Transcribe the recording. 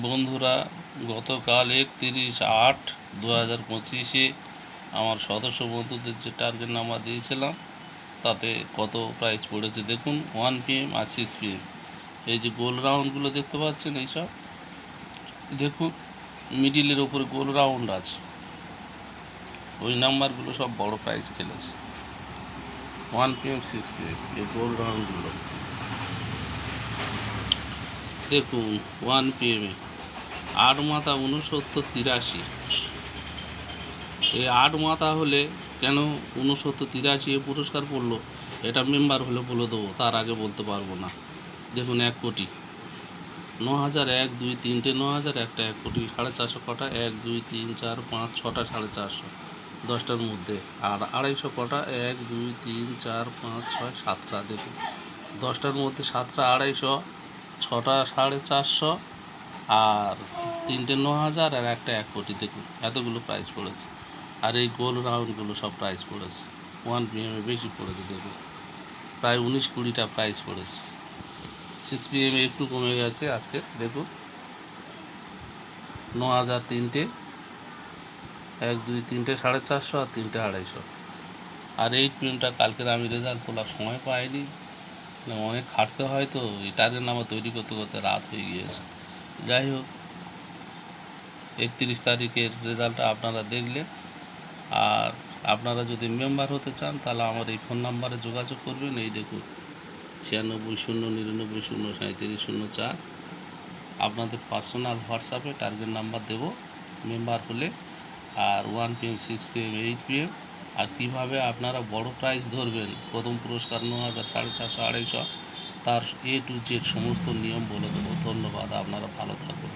বন্ধুরা, গতকাল একতিরিশ আট দু হাজার পঁচিশে আমার সদস্য বন্ধুদের যে টার্গেট নাম্বার দিয়েছিলাম, তাতে কত প্রাইস পড়েছে দেখুন ওয়ান পিএম আর সিক্স পিএম এই যে গোল রাউন্ডগুলো দেখতে পাচ্ছেন এইসব? দেখুন মিডিলের ওপরে গোল রাউন্ড আছে। ওই নাম্বারগুলো সব বড় প্রাইস খেলেছে। ওয়ান পিএম সিক্স পিএম এই গোল। রাউন্ডগুলো দেখুন ওয়ান পিএমে আট মাথা উনসত্তর তিরাশি। এই আট মাথা হলে কেন উনসত্তর তিরাশি এ পুরস্কার পড়ল? এটা মেম্বার হলে বলে দেবো, তার আগে বলতে পারব না। দেখুন, এক কোটি। ন হাজার এক, দুই তিনটে ন হাজার একটা এক কোটি, সাড়ে চারশো কটা, এক, দুই, তিন, চার, পাঁচ, ছটা, সাড়ে চারশো। দশটার মধ্যে। আর আড়াইশো কটা, এক, দুই, তিন, চার, পাঁচ, ছয়, সাতটা, দেখুন। দশটার মধ্যে সাতটা, আড়াইশো ছটা সাড়ে চারশো আর তিনটে ন হাজার আর একটা এক কোটি। দেখুন, এতগুলো প্রাইস পড়েছে। আর এই গোল রাউন্ডগুলো সব প্রাইস পড়েছে। ওয়ান পিএমে বেশি পড়েছে, দেখুন। প্রায় উনিশ কুড়িটা প্রাইস পড়েছে। সিক্স পিএমে একটু কমে গেছে আজকে, দেখুন। ন হাজার তিনটে, এক, দুই, তিনটে সাড়ে চারশো আর তিনটে আড়াইশো। আর এইট পিএমটা কালকের আমি রেজাল্ট তোলার সময় পাইনি। অনেক খাটতে হয় তো টার্গেট নাম্বার তৈরি করতে করতে রাত হয়ে গিয়েছে। যাই হোক, একত্রিশ তারিখের রেজাল্টটা আপনারা দেখলেন। আর আপনারা যদি মেম্বার হতে চান, তাহলে আমার এই ফোন নাম্বারে যোগাযোগ করবেন। এই দেখুন, ছিয়ানব্বই শূন্য, নিরানব্বই শূন্য সাঁত্রিশ শূন্য, চার। আপনাদের পার্সোনাল হোয়াটসঅ্যাপে টার্গেট নাম্বার দেবো। মেম্বার হলে আর one PM six PM eight PM আর কীভাবে আপনারা বড় প্রাইজ ধরবেন, প্রথম পুরস্কার ন হাজার, সাড়ে চারশো, আড়াইশো, তার এ টু জেড সমস্ত নিয়ম বলে দেবো। ধন্যবাদ, আপনারা ভালো থাকুন